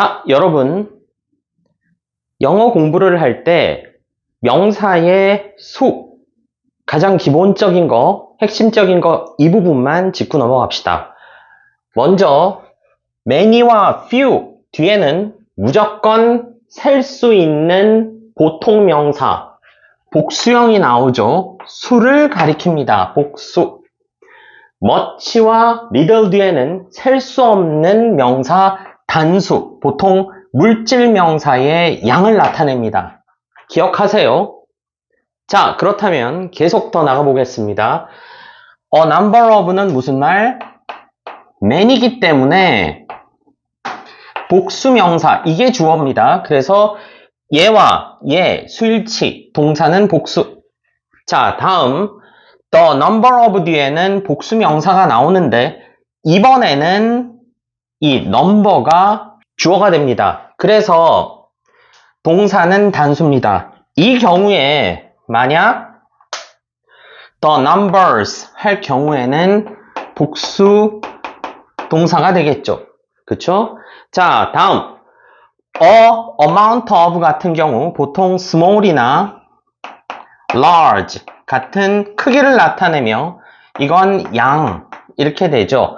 자, 여러분. 영어 공부를 할 때 명사의 수, 가장 기본적인 거, 핵심적인 거, 이 부분만 짚고 넘어갑시다. 먼저, many와 few 뒤에는 무조건 셀 수 있는 보통 명사, 복수형이 나오죠. 수를 가리킵니다. 복수. much와 little 뒤에는 셀 수 없는 명사 단수, 보통 물질 명사의 양을 나타냅니다. 기억하세요. 자, 그렇다면 계속 더 나가보겠습니다. A number of는 무슨 말? many이기 때문에 복수 명사, 이게 주어입니다. 그래서 얘와 얘, 수일치, 동사는 복수. 자, 다음 the number of 뒤에는 복수 명사가 나오는데 이번에는 이 number가 주어가 됩니다. 그래서 동사는 단수입니다. 이 경우에 만약 the numbers 할 경우에는 복수 동사가 되겠죠. 그쵸? 자, 다음 a amount of 같은 경우 보통 small이나 large 같은 크기를 나타내며 이건 양 이렇게 되죠.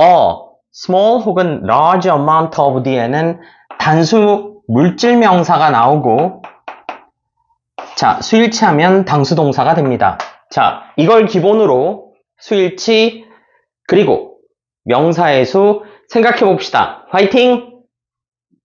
a small 혹은 large amount of 뒤에는 단수 물질 명사가 나오고 자, 수일치하면 당수 동사가 됩니다. 자, 이걸 기본으로 수일치 그리고 명사의 수 생각해 봅시다. 화이팅!